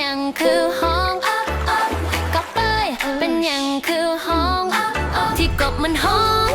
ยังคือห้องก็ไปเป็นยังคือห้องที่กบมันห้อง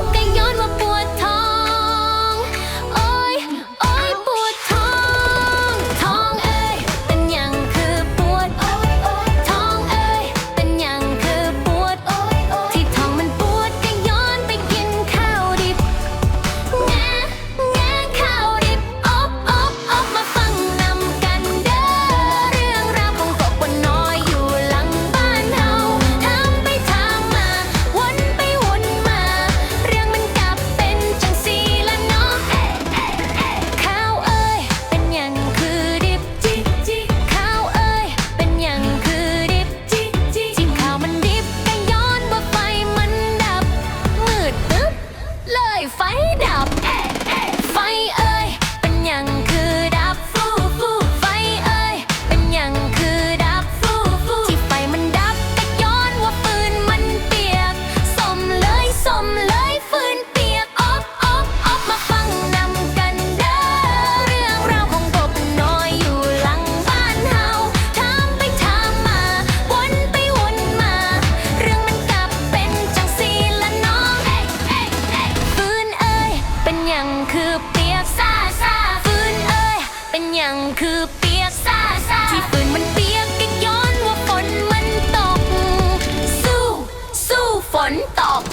คือเปียกซาซาที่ปืนมันเปียกก็ย้อนว่าฝนมันตก สู้สู้ฝนตก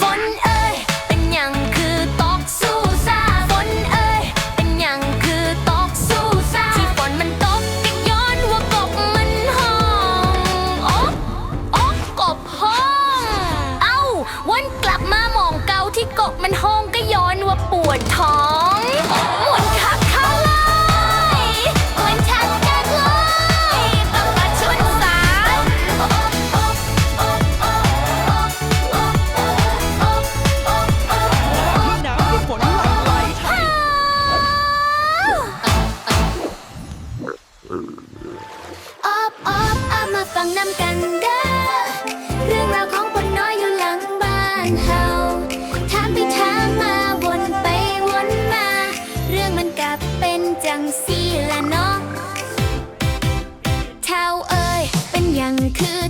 ฝนเอ้ยเป็นอย่างคือตกสู้ซาฝนเอ้ยเป็นอย่างคือตกสู้ซาที่ฝนมันตกก็ย้อนว่ากบมันห้องอกอกกบห้อง เอ้าวนกลับมามองเกาที่กบมันห้องานเฮาถาไปถามาวนไปวนมา เรื่องมันกลับเป็นจังสี่ละเนาะเท่าเอ้ยเป็นอย่างคือ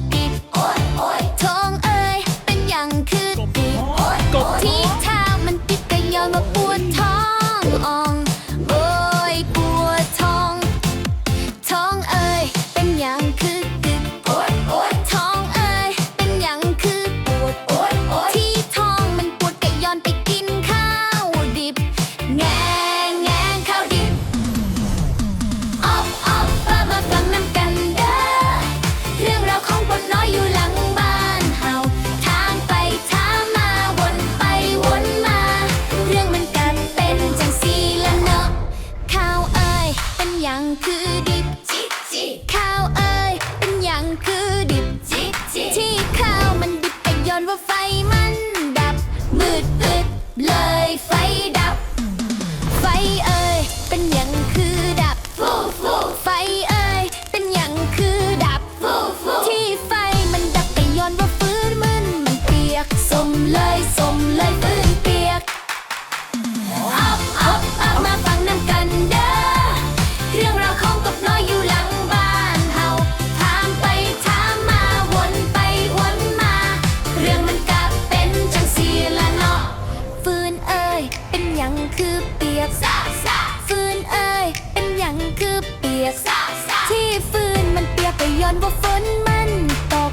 ที่ฟื้นมันเปียกไปย้อนว่าฝนมันตก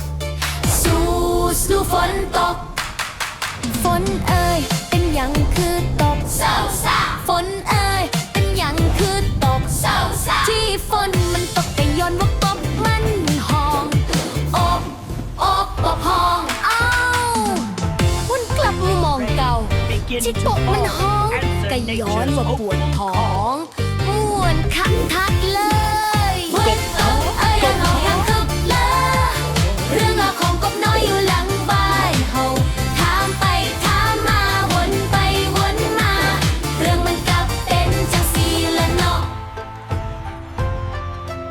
สู้สู้ฝนตก ฝนเอ่ยเป็นอย่างคือตกเศร้าาฝนเอ่ยเป็นอย่างคือตกเศร้าาที่ฝนมันตกไปย้อนว่าปบมันห้องอบอบปบหองเอ้าวนกลับมามองเก่าที่ปกมันห้องก็ย้อนว่าปวดท้อง